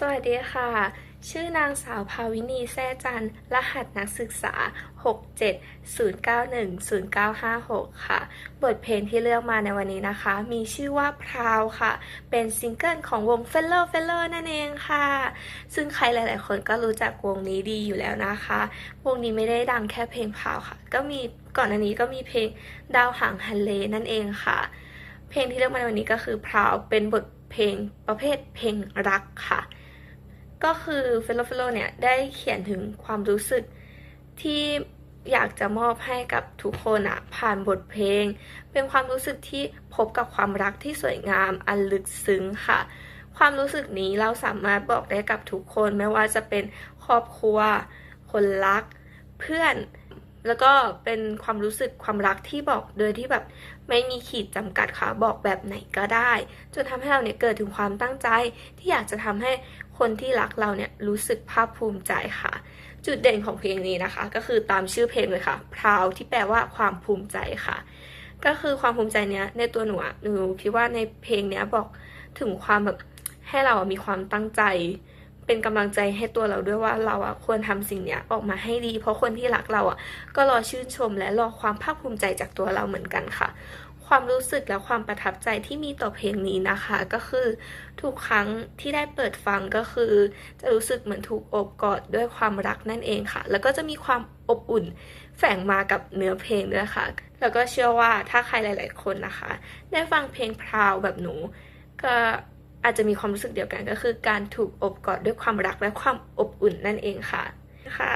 สวัสดีค่ะ ชื่อนางสาวภาวินีแซ่จัน รหัสนักศึกษา 670910956 ค่ะ บทเพลงที่เลือกมาในวันนี้นะคะ มีชื่อว่าพราวค่ะ เป็นซิงเกิลของวง f e l l o w f e l l o w นั่นเองค่ะ ซึ่งใครหลาย ๆ คนก็รู้จักวงนี้ดีอยู่แล้วนะคะ วงนี้ไม่ได้ดังแค่เพลงพราวค่ะ ก็มีก่อนอันนี้ก็มีเพลงดาวหางฮันเลนั่นเองค่ะ เพลงที่เลือกมาในวันนี้ก็คือพราวเป็นบทเพลงประเภทเพลงรักค่ะ ก็คือเฟลโลเฟลโลเนี่ยได้เขียนถึงความรู้สึกที่อยากจะมอบให้กับทุกคนอะผ่านบทเพลง เป็นความรู้สึกที่พบกับความรักที่สวยงามอันลึกซึ้งค่ะ ความรู้สึกนี้เราสามารถบอกได้กับทุกคน ไม่ว่าจะเป็นครอบครัว คนรัก เพื่อน แล้วก็เป็นความรู้สึกความรักที่บอกโดยที่แบบไม่มีขีดจำกัดค่ะบอกแบบไหนก็ได้ จนทำให้เราเนี่ยเกิดถึงความตั้งใจ ที่อยากจะทำให้คนที่รักเราเนี่ยรู้สึกภาคภูมิใจค่ะ จุดเด่นของเพลงนี้นะคะ ก็คือตามชื่อเพลงเลยค่ะ proud ที่แปลว่าความภูมิใจค่ะ ก็คือความภูมิใจเนี้ยในตัวหนูหนูคิดว่าในเพลงเนี้ยบอกถึงความแบบให้เรามีความตั้งใจ เป็นกำลังใจให้ตัวเราด้วยว่าเราอะควรทำสิ่งเนี้ยออกมาให้ดี เพราะคนที่รักเราอะก็รอชื่นชมและรอความภาคภูมิใจจากตัวเราเหมือนกันค่ะ ความรู้สึกและความประทับใจที่มีต่อเพลงนี้นะคะ ก็คือทุกครั้งที่ได้เปิดฟังก็คือ จะรู้สึกเหมือนถูกอบกอดด้วยความรักนั่นเองค่ะ แล้วก็จะมีความอบอุ่นแฝงมากับเนื้อเพลงด้วยค่ะ แล้วก็เชื่อว่าถ้าใครหลาย ๆ คนนะคะ ได้ฟังเพลงพราวแบบหนู ก็ อาจจะมีความรู้สึกเดียวกันก็คือการถูกอบกอดด้วยความรักและความอบอุ่นนั่นเองค่ะค่ะ